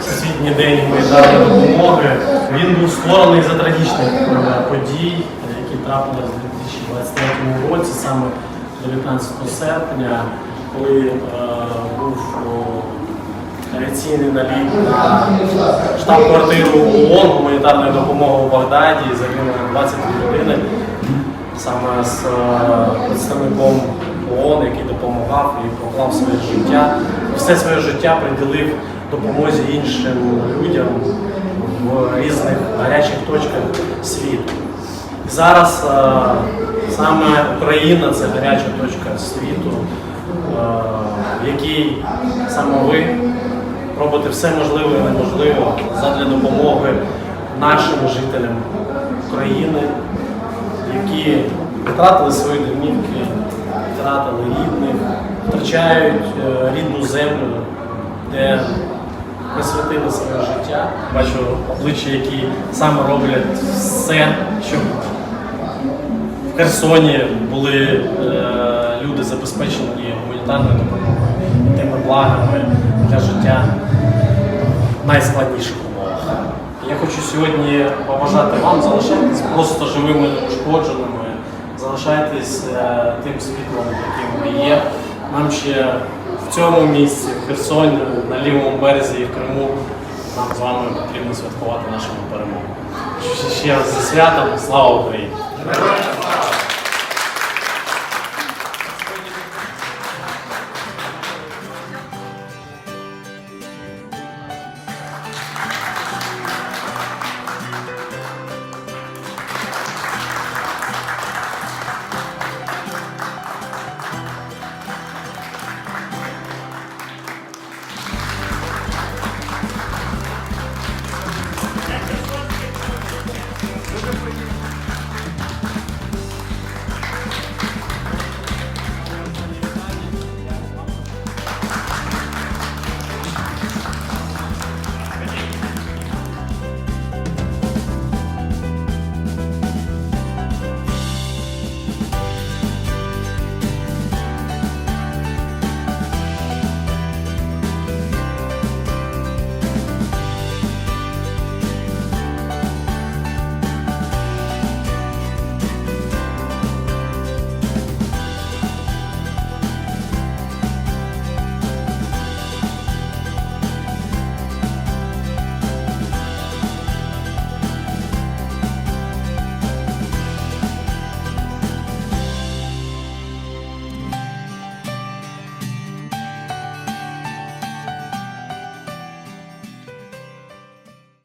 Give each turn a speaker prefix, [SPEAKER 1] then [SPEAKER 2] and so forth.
[SPEAKER 1] Всесвітній день гуманітарної допомоги. Він був створений за трагічних е, подій, які трапилися у 2023 році, саме 19 серпня, коли е, був авіаційний наліт на штаб-квартиру ООН гуманітарної допомоги у Багдаді, загинули 22 людини саме з е, представником ООН, який допомагав і поклав своє життя, все своє життя приділив допомозі іншим людям в різних гарячих точках світу. І зараз е, саме Україна це гаряча точка світу, е, в якій саме ви робите все можливе і неможливе задля допомоги нашим жителям України, які втратили свої домівки, втратили рідних, втрачають е, рідну землю, де присвятили своє життя. Бачу обличчя, які саме роблять все, щоб в Херсоні були е, люди забезпечені гуманітарною допомогою, і тими благами для життя в найскладніших умовах. Я хочу сьогодні побажати вам залишайтесь просто живими, неушкодженими, залишайтесь е, тим світлом, яким ви є. Нам ще цьому місці, в Херсоні, на лівому березі і в Криму, нам з вами потрібно святкувати нашу перемогу. Ще раз зі святом, слава Україні!